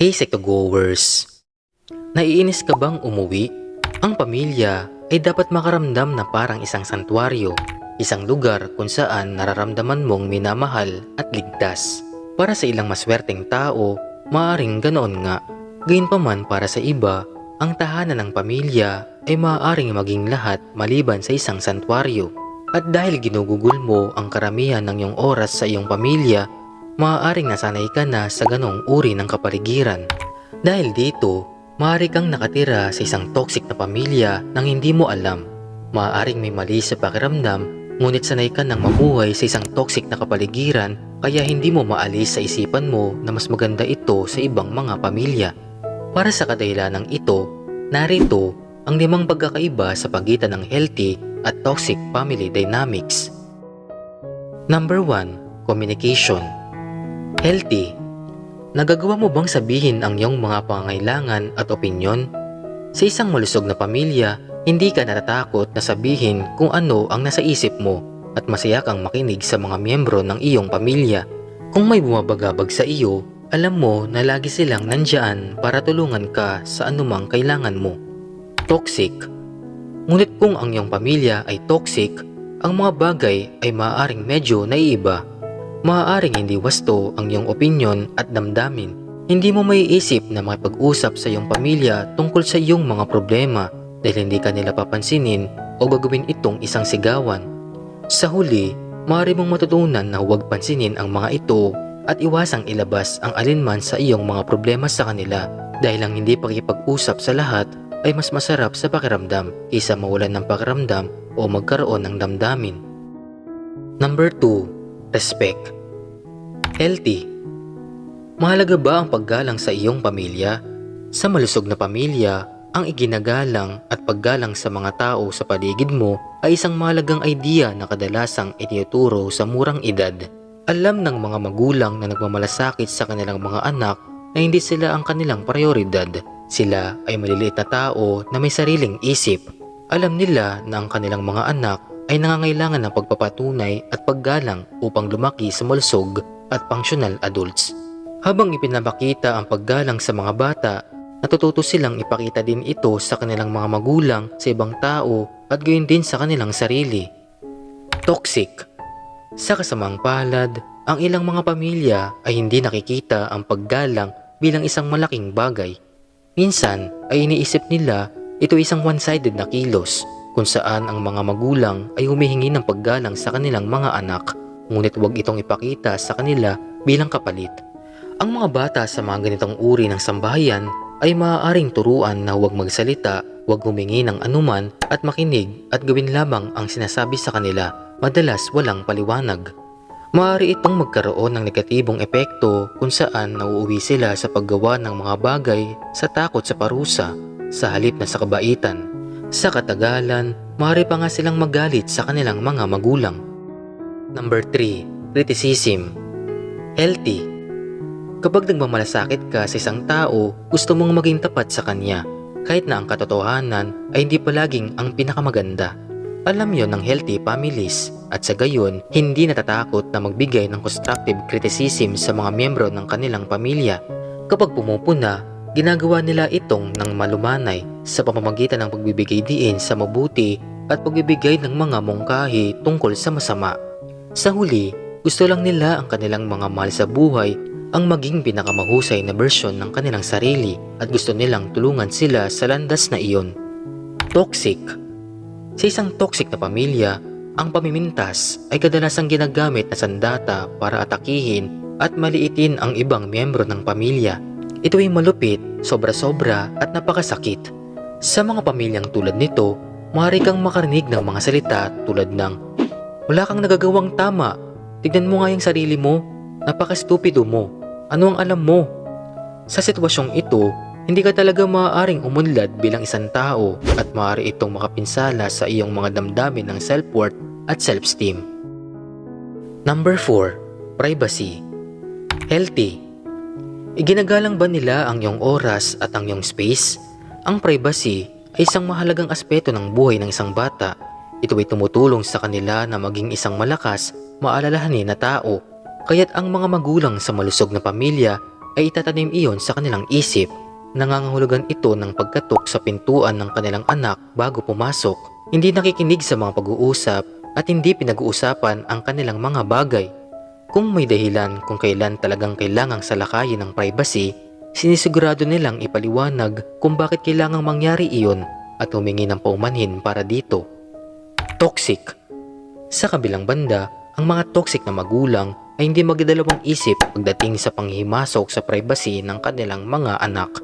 Hey Sectogoers! Naiinis ka bang umuwi? Ang pamilya ay dapat makaramdam na parang isang santuaryo, isang lugar kung saan nararamdaman mong minamahal at ligtas. Para sa ilang maswerteng tao, maaring ganoon nga. Gayunpaman para sa iba, ang tahanan ng pamilya ay maaaring maging lahat maliban sa isang santuaryo. At dahil ginugugol mo ang karamihan ng iyong oras sa iyong pamilya, maaaring nasanay ka na sa ganong uri ng kapaligiran. Dahil dito, maaari kang nakatira sa isang toxic na pamilya nang hindi mo alam. Maaaring may mali sa pakiramdam, ngunit sanay ka nang mamuhay sa isang toxic na kapaligiran kaya hindi mo maalis sa isipan mo na mas maganda ito sa ibang mga pamilya. Para sa kadahilanang ito, narito ang limang pagkakaiba sa pagitan ng healthy at toxic family dynamics. Number 1. Communication Healthy Nagagawa mo bang sabihin ang iyong mga pangangailangan at opinyon? Sa isang malusog na pamilya, hindi ka natatakot na sabihin kung ano ang nasa isip mo at masaya kang makinig sa mga miyembro ng iyong pamilya. Kung may bumabagabag sa iyo, alam mo na lagi silang nandyan para tulungan ka sa anumang kailangan mo. Toxic Ngunit kung ang iyong pamilya ay toxic, ang mga bagay ay maaaring medyo naiiba. Maaaring hindi wasto ang iyong opinyon at damdamin. Hindi mo maiisip na makipag-usap sa iyong pamilya tungkol sa iyong mga problema dahil hindi ka nila papansinin o gagawin itong isang sigawan. Sa huli, maaari mong matutunan na huwag pansinin ang mga ito at iwasang ilabas ang alinman sa iyong mga problema sa kanila dahil ang hindi pakipag-usap sa lahat ay mas masarap sa pakiramdam kaysa mawalan ng pakiramdam o magkaroon ng damdamin. Number 2. Respect Healthy Mahalaga ba ang paggalang sa iyong pamilya? Sa malusog na pamilya, ang iginagalang at paggalang sa mga tao sa paligid mo ay isang mahalagang idea na kadalasang itinuturo sa murang edad. Alam ng mga magulang na nagmamalasakit sa kanilang mga anak na hindi sila ang kanilang prioridad. Sila ay maliliit na tao na may sariling isip. Alam nila na ang kanilang mga anak ay nangangailangan ng pagpapatunay at paggalang upang lumaki sa malusog at functional adults. Habang ipinapakita ang paggalang sa mga bata, natututo silang ipakita din ito sa kanilang mga magulang, sa ibang tao at gayon din sa kanilang sarili. Toxic Sa kasamang palad, ang ilang mga pamilya ay hindi nakikita ang paggalang bilang isang malaking bagay. Minsan ay iniisip nila ito isang one-sided na kilos kung saan ang mga magulang ay humihingi ng paggalang sa kanilang mga anak ngunit huwag itong ipakita sa kanila bilang kapalit. Ang mga bata sa mga ganitong uri ng sambahayan ay maaaring turuan na huwag magsalita, huwag humingi ng anuman at makinig at gawin lamang ang sinasabi sa kanila, madalas walang paliwanag. Maaari itong magkaroon ng negatibong epekto kung saan nauuwi sila sa paggawa ng mga bagay sa takot sa parusa, sa halip na sa kabaitan. Sa katagalan, maaari pa nga silang magalit sa kanilang mga magulang. Number 3. Criticism Healthy Kapag nagmamalasakit ka sa isang tao, gusto mong maging tapat sa kanya, kahit na ang katotohanan ay hindi palaging ang pinakamaganda. Alam yon ng healthy families at sa gayon, hindi natatakot na magbigay ng constructive criticism sa mga miyembro ng kanilang pamilya. Kapag pumupuna, ginagawa nila itong ng malumanay sa pamamagitan ng pagbibigay diin sa mabuti at pagbibigay ng mga mungkahi tungkol sa masama. Sa huli, gusto lang nila ang kanilang mga mahal sa buhay ang maging pinakamahusay na bersyon ng kanilang sarili at gusto nilang tulungan sila sa landas na iyon. Toxic Sa isang toxic na pamilya, ang pamimintas ay kadalasang ginagamit na sandata para atakihin at maliitin ang ibang miyembro ng pamilya. Ito ay malupit, sobra-sobra at napakasakit. Sa mga pamilyang tulad nito, maaari kang makarinig ng mga salita tulad ng Wala kang nagagawang tama, tignan mo nga yung sarili mo, napaka-stupido mo. Ano ang alam mo? Sa sitwasyong ito, hindi ka talaga maaaring umunlad bilang isang tao at maaari itong makapinsala sa iyong mga damdamin ng self-worth at self-esteem. Number 4. Privacy Healthy Iginagalang ba nila ang iyong oras at ang iyong space? Ang privacy ay isang mahalagang aspeto ng buhay ng isang bata. Ito ay tumutulong sa kanila na maging isang malakas, maalalahanin na tao Kaya't ang mga magulang sa malusog na pamilya ay itatanim iyon sa kanilang isip. Nangangahulugan ito ng pagkatok sa pintuan ng kanilang anak bago pumasok. Hindi nakikinig sa mga pag-uusap at hindi pinag-uusapan ang kanilang mga bagay. Kung may dahilan kung kailan talagang kailangang salakayin ng privacy, sinisigurado nilang ipaliwanag kung bakit kailangang mangyari iyon at humingi ng paumanhin para dito. Toxic Sa kabilang banda, ang mga toxic na magulang ay hindi magdadalawang isip pagdating sa panghimasok sa privacy ng kanilang mga anak.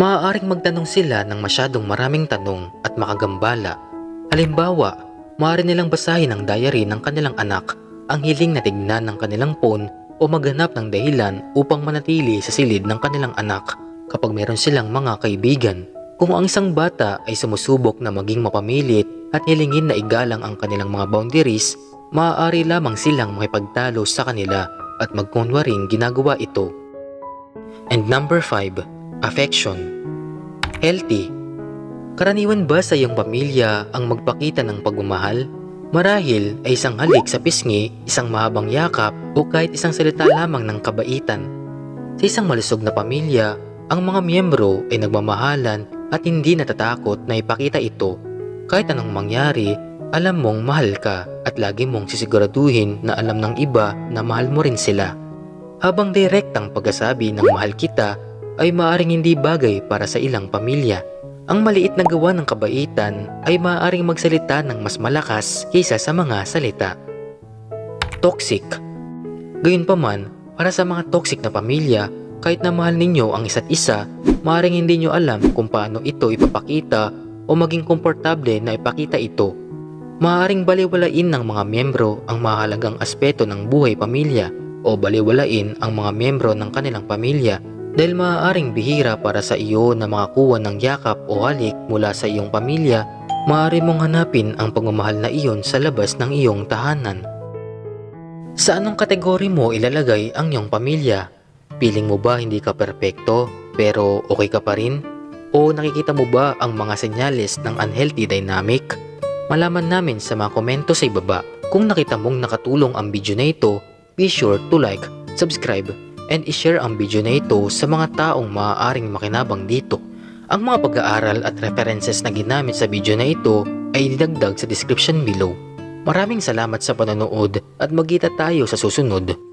Maaaring magtanong sila ng masyadong maraming tanong at makagambala. Halimbawa, maaari nilang basahin ang diary ng kanilang anak, ang hiling na tignan ng kanilang phone o maghanap ng dahilan upang manatili sa silid ng kanilang anak kapag meron silang mga kaibigan. Kung ang isang bata ay sumusubok na maging mapamilit at hilingin na igalang ang kanilang mga boundaries, maaari lamang silang makipagtalo sa kanila at magkunwaring ginagawa ito. And number 5, affection. Healthy. Karaniwan ba sa iyong pamilya ang magpakita ng pagmamahal? Marahil ay isang halik sa pisngi, isang mahabang yakap o kahit isang salita lamang ng kabaitan. Sa isang malusog na pamilya, ang mga miyembro ay nagmamahalan at hindi natatakot na ipakita ito. Kahit anong mangyari, alam mong mahal ka at lagi mong sisiguraduhin na alam ng iba na mahal mo rin sila. Habang direktang pagkasabi ng mahal kita ay maaring hindi bagay para sa ilang pamilya. Ang maliit na gawa ng kabaitan ay maaaring magsalita ng mas malakas kaysa sa mga salita. Toxic Gayunpaman, para sa mga toxic na pamilya, kahit na mahal ninyo ang isa't isa, maaaring hindi nyo alam kung paano ito ipapakita o maging komportable na ipakita ito. Maaaring baliwalain ng mga miyembro ang mahalagang aspeto ng buhay pamilya o baliwalain ang mga miyembro ng kanilang pamilya dahil maaaring bihira para sa iyo na makakuha ng yakap o halik mula sa iyong pamilya, maaari mong hanapin ang pagmamahal na iyon sa labas ng iyong tahanan. Sa anong kategori mo ilalagay ang iyong pamilya? Piling mo ba hindi ka perpekto pero okay ka pa rin? O nakikita mo ba ang mga senyales ng unhealthy dynamic? Malaman namin sa mga komento sa ibaba. Kung nakita mong nakatulong ang video na ito, be sure to like, subscribe, and ishare ang video na ito sa mga taong maaaring makinabang dito. Ang mga pag-aaral at references na ginamit sa video na ito ay didagdag sa description below. Maraming salamat sa panonood at magkita tayo sa susunod.